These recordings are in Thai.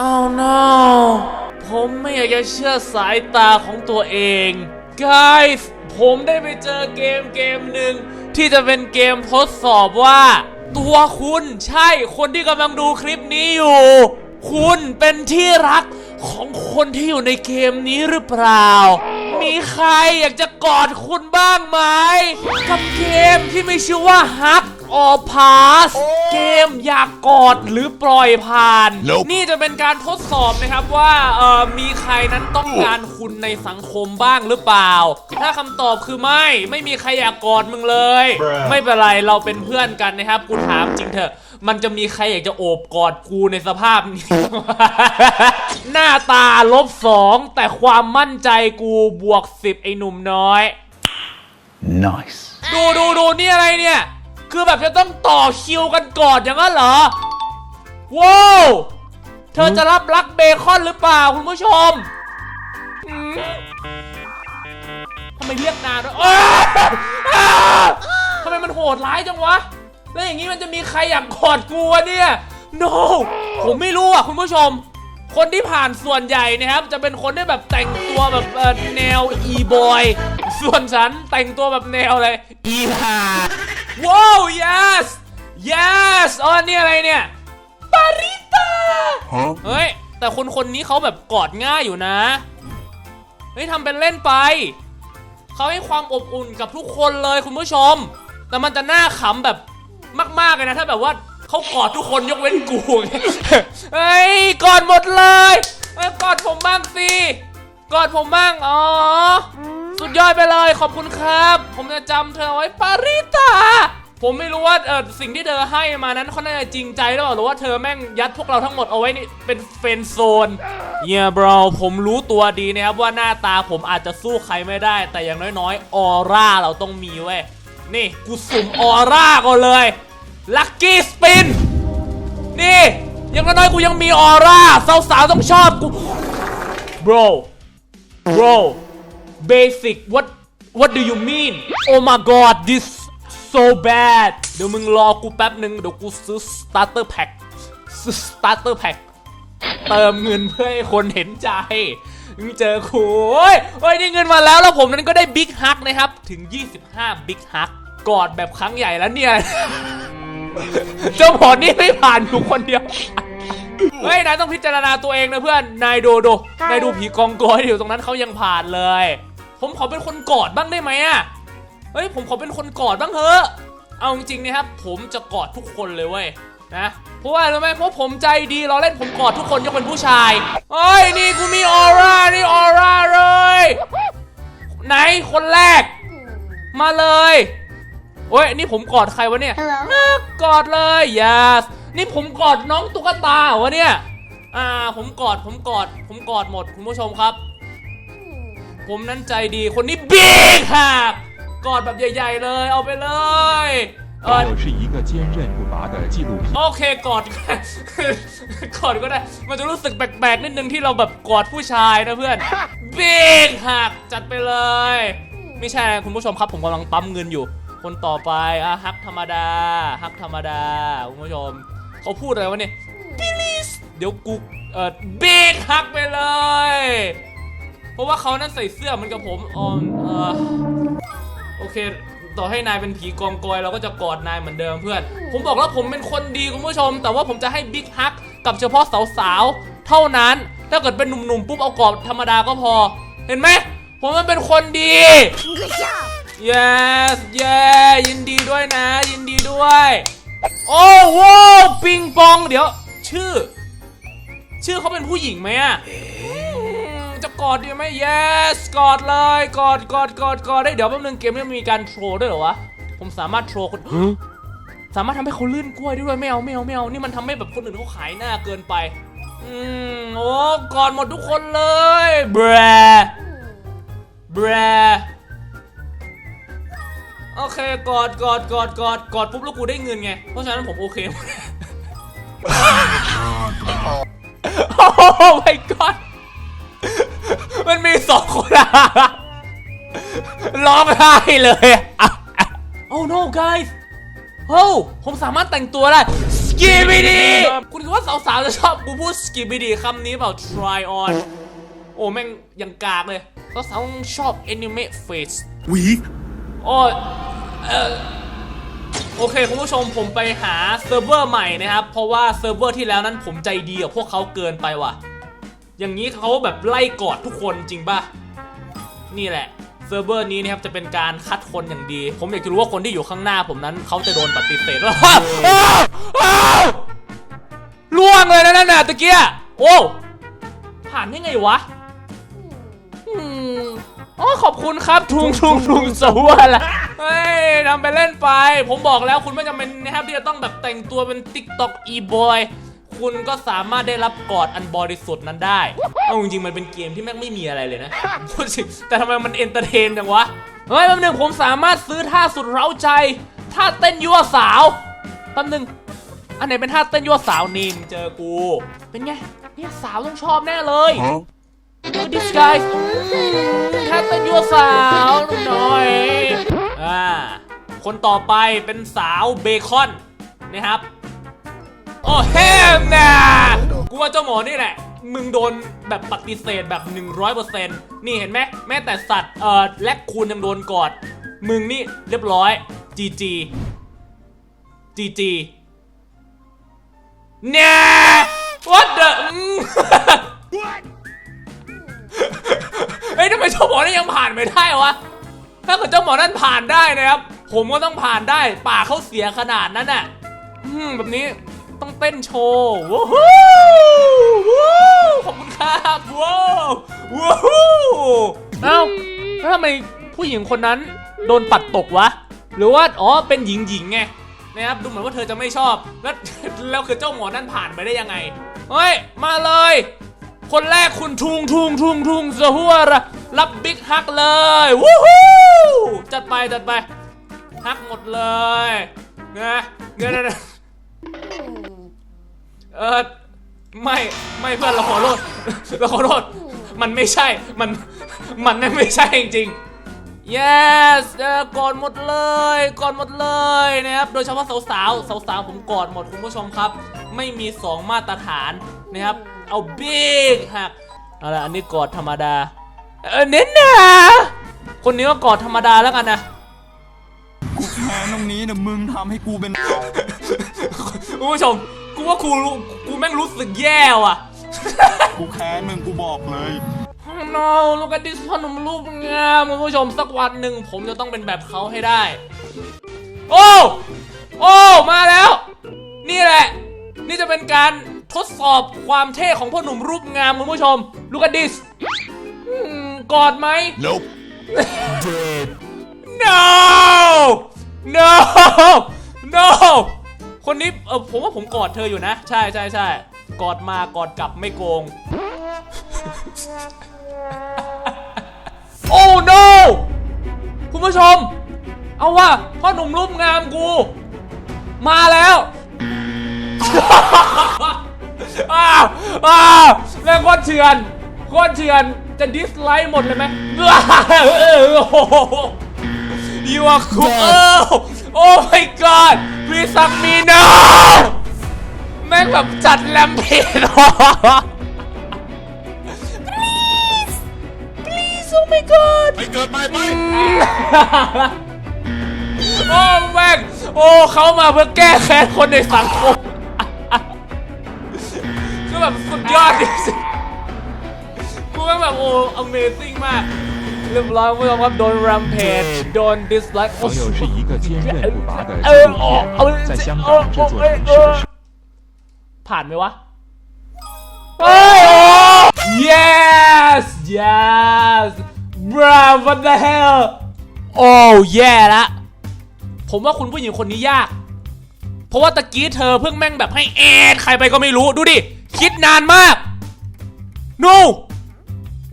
อ้าว no ผมไม่อยากจะเชื่อสายตาของตัวเอง guys ผมได้ไปเจอเกมเกมหนึ่งที่จะเป็นเกมทดสอบว่า ตัวคุณใช่คนที่กำลังดูคลิปนี้อยู่ คุณเป็นที่รักของคนที่อยู่ในเกมนี้หรือเปล่า มีใครอยากจะกอดคุณบ้างไหมกับเกมที่ไมีชื่อว่าฮัก Hug or Pass เกมอยากกอดหรือปล่อยผ่าน Nope นี่จะเป็นการทดสอบนะครับว่าเออมีใครนั้นต้องการคุณในสังคมบ้างหรือเปล่า ถ้าคำตอบคือไม่ไม่มีใครอยากกอดมึงเลย Bruh ไม่เป็นไรเราเป็นเพื่อนกันนะครับกูถามจริงเถอะ มันจะมีใครอยากจะโอบกอดกูในสภาพนี้ หน้าตาลบสองแต่ความมั่นใจกูบวกสิบไอ้หนุ่มน้อย Nice. ดูดูดูนี่อะไรเนี่ย คือแบบจะต้องต่อคิวกันก่อนอย่างนั้นเหรอว้าวเธอจะรับรักเบคอนหรือเปล่าคุณผู้ชมทำไมเรียกนานด้วยทำไมมันโหดร้ายจังวะ แล้วอย่างนี้มันจะมีใครอยากกอดกูวะเนี่ย no ผมไม่รู้อะคุณผู้ชม คนที่ผ่านส่วนใหญ่นะครับ จะเป็นคนที่แบบแต่งตัวแบบแนว e-boy ส่วนฉันแต่งตัวแบบแนวอะไร e ฮาว้าว yes yes อ๋อนี่อะไรเนี่ยปาริตา Huh? เฮ้ย แต่คนคนนี้เขาแบบกอดง่ายอยู่นะ เฮ้ยทำเป็นเล่นไป เขาให้ความอบอุ่นกับทุกคนเลยคุณผู้ชม แต่มันจะน่าขำแบบมากๆเลยนะ ถ้าแบบว่าเขากอดทุกคนยกเว้นกูเฮ้ยกอดหมดเลยเอ้ยกอดผมบ้างสิ กอดผมบ้าง อ๋อสุด ยอดไปเลยขอบคุณครับ ผมจะจำเธอไว้ปาริตาผมไม่รู้ว่าเออสิ่งที่เธอให้มานั้นเขาน่าจะจริงใจหรือเปล่าหรือว่าเธอแม่งยัดพวกเราทั้งหมดเอาไว้นี่เป็นเฟนโซนเยี่ยบรผมรู้ตัวดีนะครับว่าหน้าตาผมอาจจะสู้ใครไม่ได้ แต่อย่างน้อยๆออร่าเราต้องมีเว้ยนี่กูสุ่มออร่าก่อนเลยลัคกี้สปินนี่อยังน้อยๆกูยังมีออร่าสาวๆต้องชอบกู bro bro basic what what do you mean oh my god this so bad เดี๋ยวมึงรอกูแป๊บหนึ่งเดี๋ยวกูซื้อ starter pack ซื้อ starter pack เติมเงินเพื่อให้คนเห็นใจมึงเจอกูโอ้ยโอ้ยได้เงินมาแล้วแล้วผมนั้นก็ได้บิ๊กฮักนะครับ ถึง 25บิ๊กฮักกอดแบบครั้งใหญ่แล้วเนี่ย เจ้าหมอนี่ไม่ผ่านอยู่คนเดียว เฮ้ยนายต้องพิจารณาตัวเองนะเพื่อน นายดูดูนายดูผีกองกอยที่อยู่ตรงนั้นเขายังผ่านเลย ผมขอเป็นคนกอดบ้างได้ไหมอะเฮ้ยผมขอเป็นคนกอดบ้างเถอะ เอาจริงๆนะครับผมจะกอดทุกคนเลยเว้ยนะเพราะว่ารู้ไหมเพราะผมใจดีเราเล่นผมกอดทุกคนยกเป็นผู้ชายเฮ้ยนี่กูมีออร่านี่ออร่าเลย ไหนคนแรก มาเลย โอ้ย นี่ผมกอดใครวะเนี่ย Hello อ่ะกอดเลย yes นี่ผมกอดน้องตุ๊กตาเหรอวะเนี่ย อ่า ผมกอด ผมกอด ผมกอดหมดคุณผู้ชมครับ ผมนั้นใจดี คนนี้บิ๊กค่ะกอดแบบใหญ่ ๆ เลย เอาไปเลยเออ 我是一个坚韧不拔的纪录片。 โอเคกอด กอดก็ได้ มันจะรู้สึกแปลกๆนิดนึงที่เราแบบกอดผู้ชายนะเพื่อน บิ๊กหักจัดไปเลย ไม่ใช่นะคุณผู้ชมครับผมกำลังปั๊มเงินอยู่ คนต่อไปอะฮักธรรมดาฮักธรรมดาคุณผู้ชมเขาพูดอะไรวะเนี่ย please เดี๋ยวกูเอ่อบิ๊กฮักไปเลย เพราะว่าเขานั้นใส่เสื้อเหมือนกับผมออมเอ่อโอเค ต่อให้นายเป็นผีกองกอยเราก็จะกอดนายเหมือนเดิมเพื่อน ผมบอกแล้วผมเป็นคนดีคุณผู้ชม แต่ว่าผมจะให้บิ๊กฮักกับเฉพาะสาวๆเท่านั้น ถ้าเกิดเป็นหนุ่มๆปุ๊บเอากอดธรรมดาก็พอ เห็นไหมผมมันเป็นคนดี yes yeah ยินดีด้วยนะ ยินดีด้วย โอ้โหปิงปองเดี๋ยว ชื่อ ชื่อเขาเป็นผู้หญิงไหมอะอืมจะกอดดีไหม yes กอดเลย กอดกอดกอดกอดได้เดี๋ยวแป๊บนึงเกมนี้มันมีการโทรด้วยเหรอวะ ผมสามารถโทรคนสามารถทำให้เขาลื่นกล้วยได้ด้วยไม่เอาไม่เอาไม่เอานี่มันทำให้แบบคนอื่นเขาขายหน้าเกินไป อืมโอ้กอดหมดทุกคนเลยแบรแบร โอเคกอดกอดกอดกอดกอดปุ๊บแล้วกูได้เงินไง เพราะฉะนั้นผมโอเคหมดโอ้ my god มันมีสองคนอะร้องไห้เลยอะ Oh no guys โอ้ผมสามารถแต่งตัวได้สกิบิดีคุณคิดว่าสาวๆจะชอบกูพูดสกิบิดีคำนี้เปล่า try on โอ้ แม่งยังกากเลยสาวๆชอบ anime face Weak. โอ้ยเอ่อ โอเคคุณผู้ชมผมไปหาเซิร์ฟเวอร์ใหม่นะครับ เพราะว่าเซิร์ฟเวอร์ที่แล้วนั้นผมใจดีกับพวกเขาเกินไปว่ะ อย่างนี้เขาแบบไล่กอดทุกคนจริงป่ะ นี่แหละเซิร์ฟเวอร์นี้นะครับจะเป็นการคัดคนอย่างดี ผมอยากจะรู้ว่าคนที่อยู่ข้างหน้าผมนั้นเขาจะโดนปฏิเสธว่าอ้าวอ้าวล่วงเลยนะนั่นน่ะตะเกียโอ้ผ่านได้ไงวะ อ๋อขอบคุณครับทุงทุงทุงสวัสดิ์เฮ้ยทำไปเล่นไป ผมบอกแล้วคุณไม่จำเป็นนะครับที่จะต้องแบบแต่งตัวเป็น TikTok e-boy คุณก็สามารถได้รับกอดอันบริสุทธิ์นั้นได้ เอาจริงๆมันเป็นเกมที่แม่งไม่มีอะไรเลยนะพูดสิแต่ทำไมมันเอนเตอร์เทนจังวะ เฮ้ยแป๊บนึงผมสามารถซื้อท่าสุดเร้าใจ ท่าเต้นยั่วสาวแป๊บนึง อันไหนเป็นท่าเต้นยั่วสาวนินเจอกู เป็นไง เนี่ยสาวต้องชอบแน่เลยดู this guy แค่เป็นยัวสาวหน่อยอ่าคนต่อไปเป็นสาวเบคอนนะครับ โอ้เฮมนะกูว่าเจ้าหมอนี่แหละ มึงโดนแบบปฏิเสธแบบ 100%นี่เห็นไหมแม้แต่สัตว์เอ่อและคูณยังโดนกอด มึงนี่เรียบร้อย GG GG เนี่ย what the อืม เฮ้ยทำไมเจ้าหมอนี่นยังผ่านไม่ได้วะ ถ้าเกิดเจ้าหมอนั่นผ่านได้นะครับ ผมก็ต้องผ่านได้ ป่าเขาเสียขนาดนั้นน่ะอืมแบบนี้ต้องเต้นโชว์ว้าวว้าวขอบคุณครับว้าวว้าวเอ้าแล้วทำไมผู้หญิงคนนั้นโดนปัดตกวะ หรือว่าอ๋อเป็นหญิงหญิงไงนะครับดูเหมือนว่าเธอจะไม่ชอบ แล้วแล้วคือเจ้าหมอนั่นผ่านไปได้ยังไงเฮ้ยมาเลย คนแรกคุณทุงทุงทุงทุงสหัวระรับบิ๊กฮักเลยวู้ฮู้จัดไปจัดไปฮักหมดเลยนะเดี๋ยวเดี๋ยวเออไม่ไม่เพื่อนเราขอโทษเราขอโทษมันไม่ใช่มันมันนั่นไม่ใช่จริงๆ yes เออกอดหมดเลยกอดหมดเลยนะครับโดยเฉพาะสาวๆสาวๆผมกอดหมดคุณผู้ชมครับ ไม่มี 2 มาตรฐานนะครับ เอาบิ๊กหักเอาละอันนี้กอดธรรมดา เออเน้นนะคนนี้ก็กอดธรรมดาแล้วกันนะแค้นตรงนี้นะมึงทำให้กูเป็นคุณผู้ชมกูว่ากูรู้กูแม่งรู้สึกแย่ว่ะ กูแค้นมึงกูบอกเลย no look at this พอหนุ่มรูปงามคุณผู้ชมสักวันหนึ่งผมจะต้องเป็นแบบเขาให้ได้ โอ้ โอ้ มาแล้ว นี่แหละ นี่จะเป็นการ ทดสอบความเท่ของพ่อหนุ่มรูปงามคุณผู้ชม look at this อืมกอดไหม Nope. no no no คนนี้เออผมว่าผมกอดเธออยู่นะ ใช่ใช่ใช่กอดมากอดกลับไม่โกง โอ้ no คุณผู้ชม เอาว่าพ่อหนุ่มรูปงามกู มาแล้ว อ้าวอ้าวแม่งโคตรเถื่อนโคตรเถื่อนจะดิสไลค์หมดเลยไหม You are cool oh Oh my god Please suck me now แม่งแบบจัดแลมเพจ Please Please oh my god ไปเกิดใหม่ไปโอ้แม่งโอ้เขามาเพื่อแก้แค้นคนในสังคม คือแบบสุดยอดจริงๆกูแม่งแบบโอ้ amazing มาก เรียบร้อยคุณผู้ชมครับโดน rampage โดน dislike 朋友是一个坚韧不拔的 เอ 纪 อ 录 โอ้เออ 片，在香 เออ 港这座 เออ 城 เอ 市 อ 的 ผ่านไหมวะเฮ้ยโอ้ yes yes bro what the hell โอ้แย่ละ ผมว่าคุณผู้หญิงคนนี้ยาก เพราะว่าตะกี้เธอเพิ่งแม่งแบบให้เอ็ดใครไปก็ไม่รู้ ดูดิ คิดนานมาก no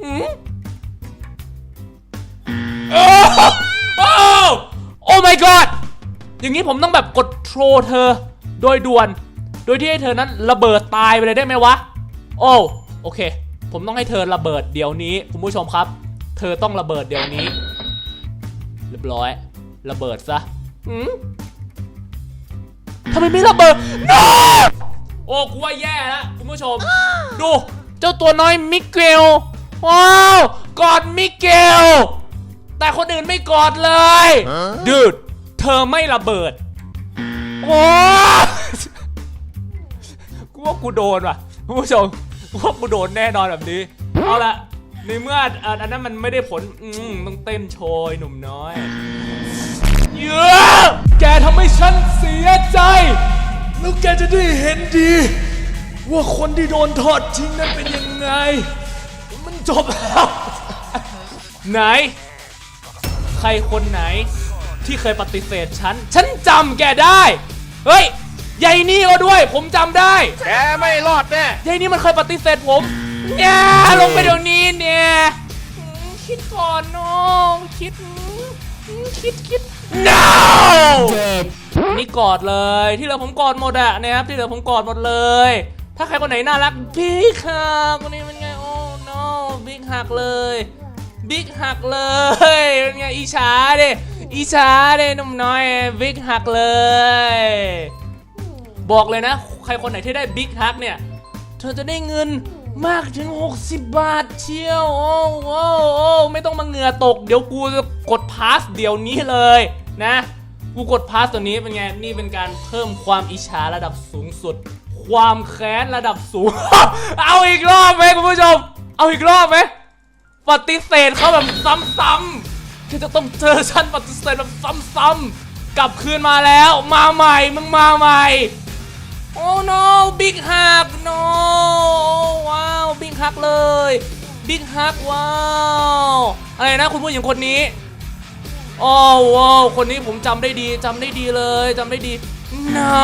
อืมโอ้โอ้โอ้ my god อย่างนี้ผมต้องแบบกดโทรเธอโดยด่วน โดยที่ให้เธอนั้นระเบิดตายไปเลยได้ไหมวะ โอ้โอเค ผมต้องให้เธอระเบิดเดี๋ยวนี้ คุณผู้ชมครับ เธอต้องระเบิดเดี๋ยวนี้ เรียบร้อย ระเบิดซะอืมทำไมไม่ระเบิด no โอ้กูว่าแย่แล้วคุณผู้ชม ดู เจ้าตัวน้อยมิเกลว้าวกอดมิเกล แต่คนอื่นไม่กอดเลยดืดเธอไม่ระเบิด โอ้กูว่ากูโดนว่ะคุณผู้ชมกูว่ากูโดนแน่นอนแบบนี้ เอาละในเมื่ออะอันนั้นมันไม่ได้ผลอืมต้องเต้นโชยหนุ่มน้อยเยอะแกทำให้ฉันเสียใจ แล้วแกจะได้เห็นดี ว่าคนที่โดนทอดทิ้งนั้นเป็นยังไง มันจบแล้ว ไหน ใครคนไหนที่เคยปฏิเสธฉัน ฉันจำแกได้ เฮ้ยยายนี่ก็ด้วย ผมจำได้แกไม่รอดแน่ยายนี่มันเคยปฏิเสธผมเนี่ยลงไปเดี๋ยวนี้เนี่ยอืมคิดก่อนน้องคิดอืมคิดคิด no นี่กอดเลยที่เหลือผมกอดหมดอะนะครับที่เหลือผมกอดหมดเลย ถ้าใครคนไหนน่ารักบิ๊กหักคนนี้เป็นไงโอ้ no บิ๊กหักเลยบิ๊กหักเลยเป็นไงอีชาเด้อีชาเด้หนุ่มน้อยบิ๊กหักเลย บอกเลยนะ ใครคนไหนที่ได้บิ๊กฮักเนี่ยเธอจะได้เงินมากถึง 60 บาทเชียว โอ้โอ้โอ้ไม่ต้องมาเหงื่อตก เดี๋ยวกูจะกดพาสเดี๋ยวนี้เลยนะ กูกดพาสตัวนี้เป็นไง นี่เป็นการเพิ่มความอิจฉาระดับสูงสุด ความแค้นระดับสูง เอาอีกรอบไหมคุณผู้ชม เอาอีกรอบไหมปฏิเสธเขาแบบซ้ำๆที่จะต้องเจอฉันปฏิเสธแบบซ้ำๆกลับคืนมาแล้ว มาใหม่มึงมาใหม่ โอ้ no บิ๊กฮัก no ว้าวบิ๊กฮักเลยบิ๊กฮักว้าว อะไรนะคุณผู้หญิงคนนี้ โอ้ว้าวคนนี้ผมจำได้ดีจำได้ดีเลยจำได้ดี no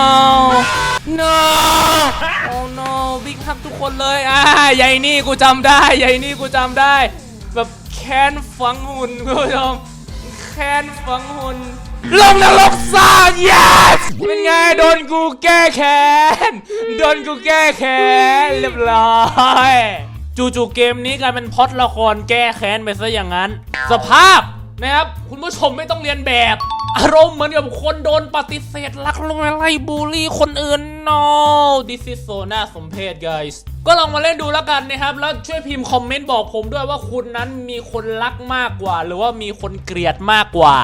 no โอ้ no บิ๊กฮักทุกคนเลยอ่ายายนี่กูจำได้ยายนี่กูจำได้ แบบแค้นฝังหุ่นคุณผู้ชมแค้นฝังหุ่นลงนรกซา yes เป็นไงโดนกูแก้แค้นโดนกูแก้แค้นเรียบร้อยจู่ๆเกมนี้กลายเป็นพ็อดละครแก้แค้นไปซะอย่างนั้น สภาพ นะครับ คุณผู้ชมไม่ต้องเรียนแบบ อารมณ์เหมือนกับคนโดนปฏิเสธรักลงไล่บูลลี่คนอื่น no this is so น่าสมเพช guys ก็ลองมาเล่นดูแล้วกันนะครับ แล้วช่วยพิมพ์คอมเมนต์บอกผมด้วยว่าคุณนั้นมีคนรักมากกว่า หรือว่ามีคนเกลียดมากกว่า